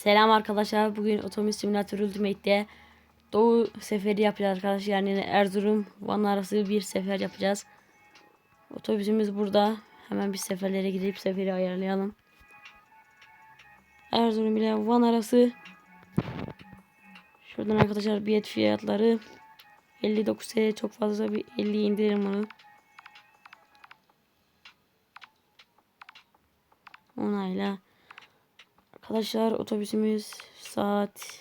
Selam arkadaşlar. Bugün Otomobil Simülatör Ultimate'de Doğu seferi yapacağız arkadaşlar. Yani Erzurum Van arası bir sefer yapacağız. Otobüsümüz burada. Hemen bir seferlere gidip seferi ayarlayalım. Erzurum ile Van arası. Şuradan arkadaşlar bilet fiyatları 59 TL çok fazla bir 50 indirelim onu. Onayla. Arkadaşlar otobüsümüz saat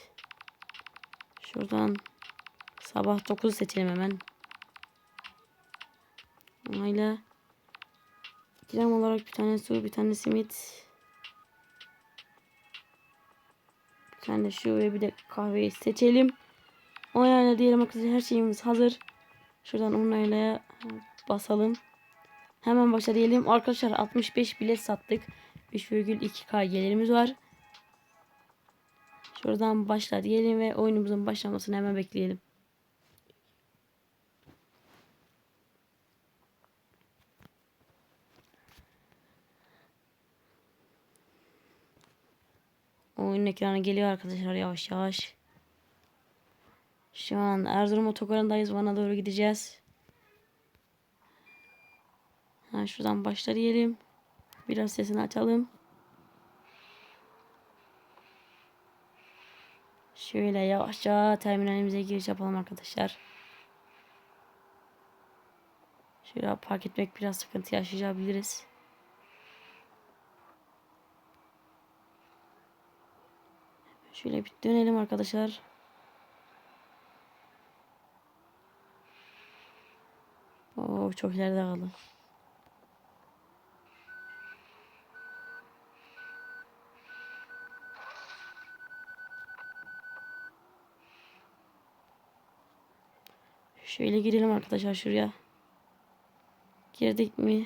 şuradan sabah 9 seçelim hemen. Onayla. İkram olarak bir tane su, bir tane simit. Bir tane şu ve bir de kahveyi seçelim. Onayla diyelim arkadaşlar her şeyimiz hazır. Şuradan onayla basalım. Hemen başla diyelim. Arkadaşlar 65 bilet sattık. 3,2k gelirimiz var. Şuradan başla diyelim ve oyunumuzun başlamasını hemen bekleyelim. Oyun ekranı geliyor arkadaşlar yavaş yavaş. Şu an Erzurum otogarındayız. Van'a doğru gideceğiz. Ha, şuradan başla diyelim. Biraz sesini açalım. Şöyle yavaşça terminalimize giriş yapalım arkadaşlar. Şöyle park etmek biraz sıkıntı yaşayabiliriz. Şöyle bir dönelim arkadaşlar. Oo çok ileride kaldı. Şöyle girelim arkadaşlar şuraya. Girdik mi?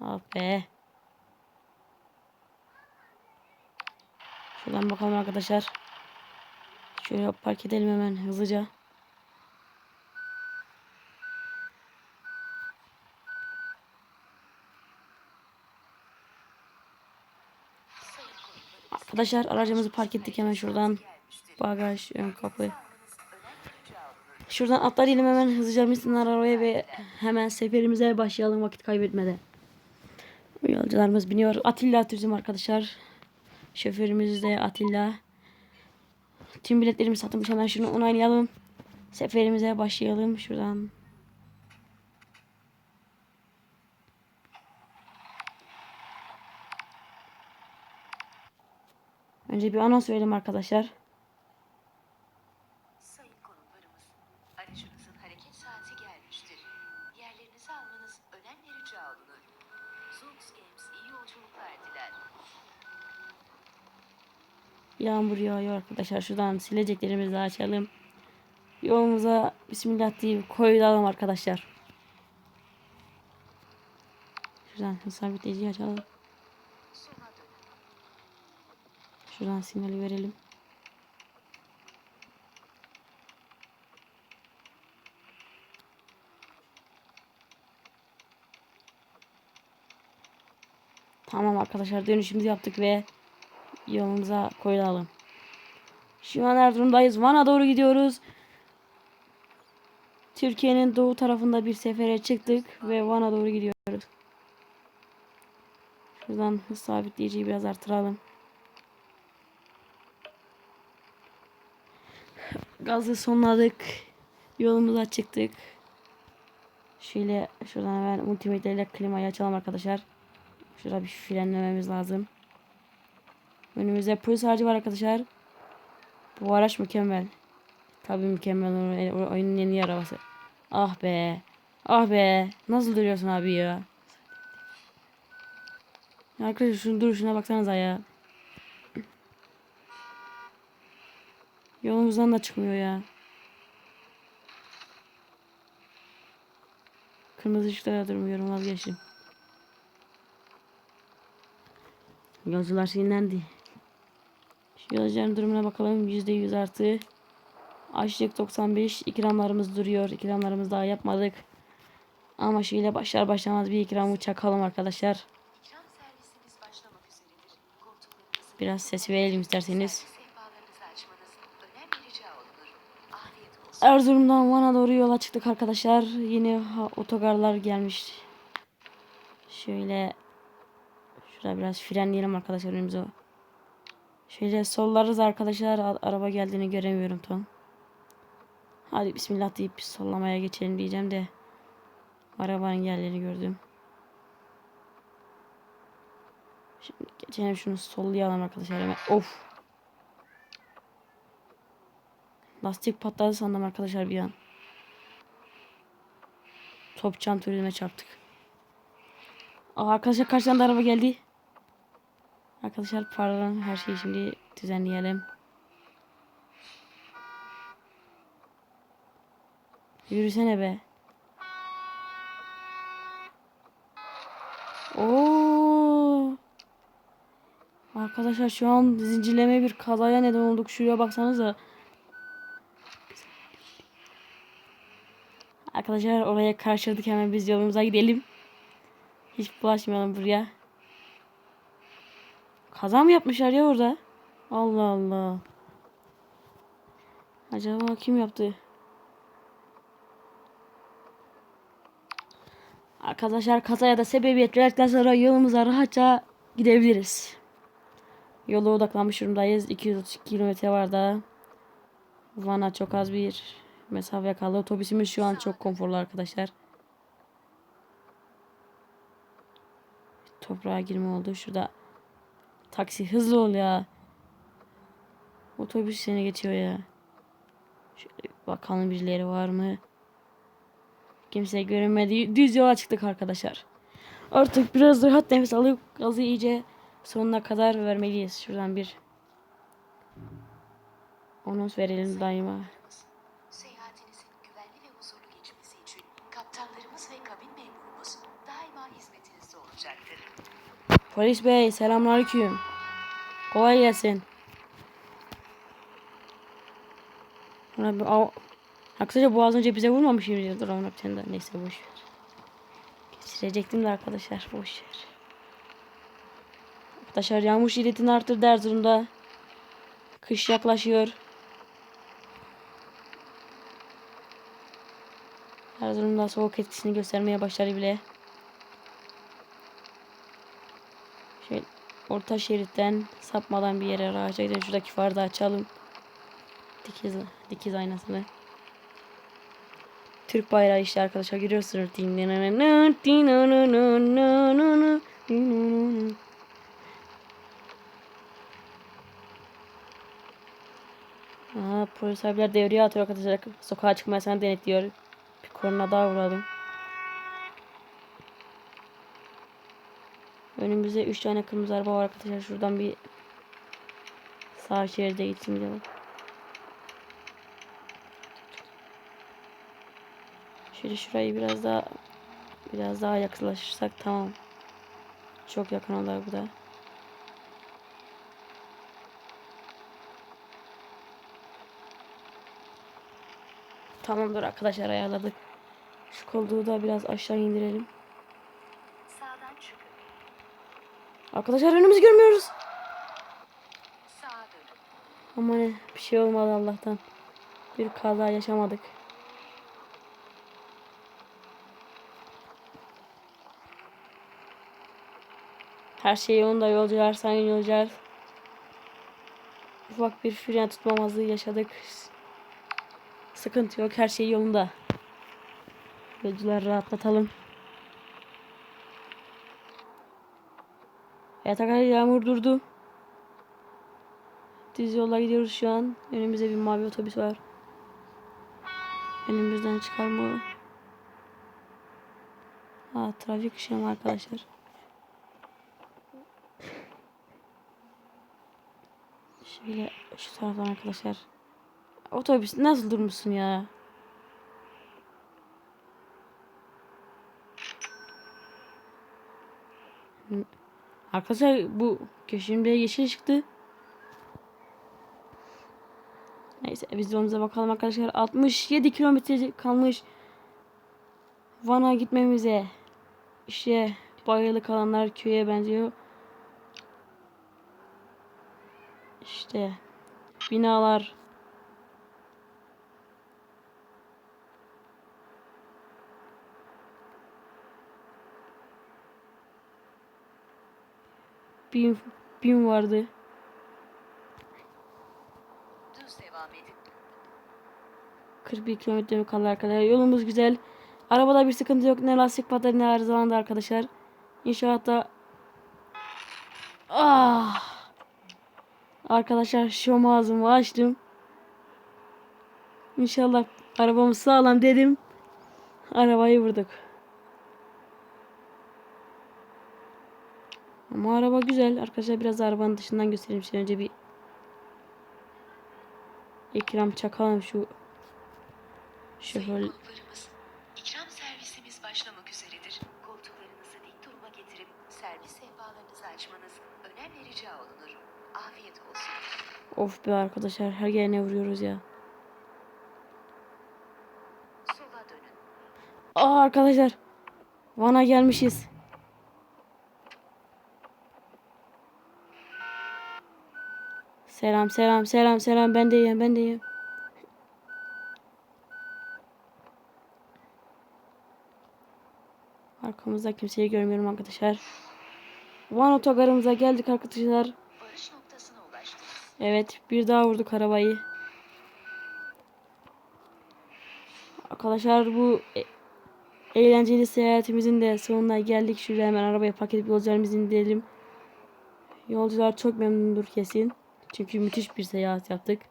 Ah be. Şuradan bakalım arkadaşlar. Şöyle park edelim hemen hızlıca. Arkadaşlar aracımızı park ettik hemen şuradan. Bagaj, ön kapı. Şuradan atlayalım hemen hızlıca misinler arabaya ve hemen seferimize başlayalım vakit kaybetmeden. Yolcularımız biniyor. Atilla Turizm arkadaşlar. Şoförümüz de Atilla. Tüm biletlerimiz satılmış. Hemen şunu onaylayalım. Seferimize başlayalım. Şuradan. Önce bir anons verelim arkadaşlar. Sayın konuklarımız, aracınızın hareket saati gelmiştir. Yerlerinizi almanız önemli rica olunur. Zoox Games iyi yolculuklar diler. Yağmur yağıyor arkadaşlar. Şuradan sileceklerimizi açalım. Yolumuza bismillah deyip koyulalım arkadaşlar. Şuradan sabitleyiciyi açalım. Şuradan sinyali verelim. Tamam arkadaşlar dönüşümüzü yaptık ve yolumuza koyulalım. Şu an Erzurum'dayız. Van'a doğru gidiyoruz. Türkiye'nin doğu tarafında bir sefere çıktık ve Van'a doğru gidiyoruz. Şuradan hız sabitleyiciyi biraz artıralım. Gazı sonladık. Yolumuza çıktık. Şöyle şuradan hemen multimetre ile klimayı açalım arkadaşlar. Şurada bir frenlememiz lazım. Önümüzde polis aracı var arkadaşlar. Bu araç mükemmel. Tabii mükemmel. Oyunun en iyi arabası. Ah be. Ah be. Nasıl duruyorsun abi ya? Arkadaşlar şunun duruşuna baksanıza ya. Yolumuzdan da çıkmıyor ya. Kırmızı ışıklara durmuyorum vazgeçtim. Yolcular sinirlendi. Şu yolcuların durumuna bakalım. %100 artı. Açlık 95. İkramlarımız duruyor. İkramlarımız daha yapmadık. Ama şöyle başlar başlamaz bir ikramı çakalım arkadaşlar. Biraz ses verelim isterseniz. Erzurum'dan Van'a doğru yola çıktık arkadaşlar. Yeni otogarlar gelmiş. Şöyle şurada biraz frenleyelim arkadaşlar önümüze. Şöyle sollarız arkadaşlar. Araba geldiğini göremiyorum tam. Hadi bismillah deyip sollamaya geçelim diyeceğim de. Arabanın geldiğini gördüm. Şimdi geçelim şunu sollayalım arkadaşlar hemen. Of. Lastik patladı sandım arkadaşlar bir an. Topçam turizme çarptık. Aa, arkadaşlar karşıdan da araba geldi. Arkadaşlar pardon her şeyi şimdi düzenleyelim. Yürüsene be. Oo. Arkadaşlar şu an zincirleme bir kazaya neden olduk. Şuraya baksanıza. Arkadaşlar oraya karşıladık hemen biz yolumuza gidelim. Hiç bulaşmayalım buraya. Kaza mı yapmışlar ya orada? Allah Allah. Acaba kim yaptı? Arkadaşlar kazaya da sebebiyet verdikten sonra yolumuza rahatça gidebiliriz. Yola odaklanmış durumdayız. 232 kilometre var daha. Van'a çok az bir mesafe kaldı. Otobüsümüz şu an çok konforlu arkadaşlar. Toprağa girme oldu. Şurada taksi hızlı ol ya. Otobüs seni geçiyor ya. Şöyle bakalım birileri var mı? Kimse görünmedi. Düz yola çıktık arkadaşlar. Artık biraz rahat nefes alıp gazı iyice sonuna kadar vermeliyiz. Şuradan bir anons verelim daima. Polis bey selamünaleyküm. Kolay gelsin. Ona bir av... Arkadaşlar bu az önce bize vurmamış bir tane daha. Neyse boş ver. Geçirecektim de arkadaşlar boş ver. Arkadaşlar yağmur şiddetini arttırdı Erzurum'da. Kış yaklaşıyor. Erzurum'da soğuk etkisini göstermeye başladı bile. Şöyle orta şeritten sapmadan bir yere rahatça gidelim. Şuradaki farı da açalım. Dikiz, dikiz aynasını. Türk bayrağı işte arkadaşlar görüyorsunuz. Aa, polis abiler devreye atıyor arkadaşlar. Sokağa çıkmaya sana denetliyor. Bir korna daha vuralım. Önümüzde 3 tane kırmızı araba var arkadaşlar. Şuradan bir sağ şeride gitsin diyorum. Şöyle şurayı biraz daha biraz daha yaklaşırsak tamam. Çok yakın oldu bu da. Tamamdır arkadaşlar ayarladık. Şu koltuğu da biraz aşağı indirelim. Arkadaşlar önümüzü görmüyoruz. Ama ne bir şey olmadı Allah'tan. Bir kaza yaşamadık. Her şey yolunda yolcular, sayın yolcular. Ufak bir fren tutmamazlığı yaşadık. Sıkıntı yok, her şey yolunda. Yolcuları rahatlatalım. Evet arkadaşlar yağmur durdu. Düz yola gidiyoruz şu an. Önümüzde bir mavi otobüs var. Önümüzden çıkar mı? Ha trafik ışığı mı arkadaşlar? Şöyle şu taraftan arkadaşlar. Otobüs nasıl durmuşsun ya? Arkadaşlar bu köşemde yeşil çıktı. Neyse biz yolumuza bakalım arkadaşlar. 67 kilometre kalmış. Van'a gitmemize. İşte bayralı kalanlar köye benziyor. işte binalar bin, bin vardı. Düz devam edin. 41 kilometre kaldı arkadaşlar. Yolumuz güzel. Arabada bir sıkıntı yok. Ne lastik patladı ne arızalandı arkadaşlar. İnşaatta Ah! Arkadaşlar şom ağzımı açtım. İnşallah arabamız sağlam dedim. Arabayı vurduk. Ama araba güzel. Arkadaşlar biraz arabanın dışından göstereyim size. Önce bir ekran çakalım şu şoför. İkram servisimiz başlamak üzeredir. Koltuklarınızı dik duruma getirip servis sehpalarınızı açmanız önemli rica olunur. Afiyet olsun. Of be arkadaşlar her yerine vuruyoruz ya. Sola dönün. Aa arkadaşlar. Van'a gelmişiz. Selam selam selam selam ben de iyiyim ben de iyiyim. Arkamızda kimseyi görmüyorum arkadaşlar. Van otogarımıza geldik arkadaşlar. Evet bir daha vurduk arabayı. Arkadaşlar bu e- eğlenceli seyahatimizin de sonuna geldik. Şuraya hemen arabaya park edip yolcularımızı indirelim. Yolcular çok memnundur kesin. Çünkü müthiş bir seyahat yaptık.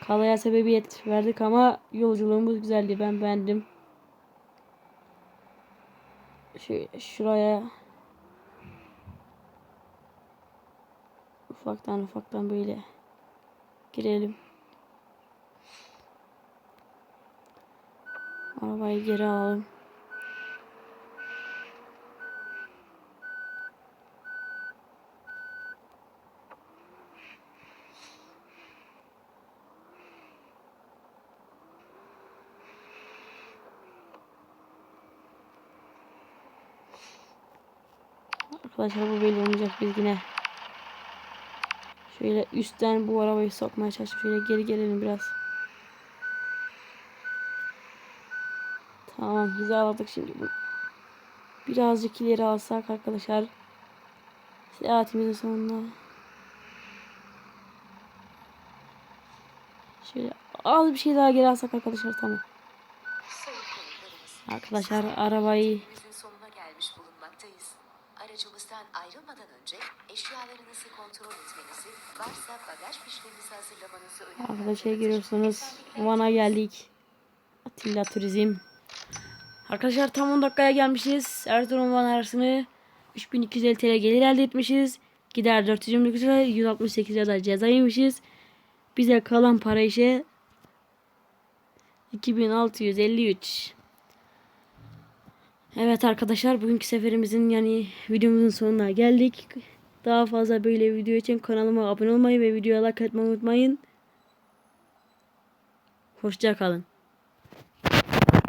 Kalaya sebebiyet verdik ama yolculuğumuz güzeldi. Ben beğendim. Şöyle şuraya ufaktan ufaktan böyle girelim. Arabayı geri alalım. Arkadaşlar bu belli olmayacak biz yine Şöyle üstten bu arabayı sokmaya çalıştım. Şöyle geri gelelim biraz. Tamam hizaladık şimdi bunu. Birazcık ileri alsak arkadaşlar. Seyahatimizin sonuna. Şöyle az bir şey daha geri alsak arkadaşlar tamam. Arkadaşlar arabayı Seyahatimizin sonuna gelmiş bulunmaktayız. Aracımızdan ayrılmadan önce eşyalarınızı kontrol etmenizi, varsa bagaj fişlerinizi hazırlamanızı önemli. Arkadaşlar görüyorsunuz Van'a geldik. Atilla Turizm. Arkadaşlar tam 10 dakikaya gelmişiz. Erzurum Van arasını 3250 TL gelir elde etmişiz. Gider 429 lira 168 lira ceza yemişiz. Bize kalan para işe 2653. Evet arkadaşlar bugünkü seferimizin yani videomuzun sonuna geldik. Daha fazla böyle video için kanalıma abone olmayı ve videoya like atmayı unutmayın. Hoşça kalın.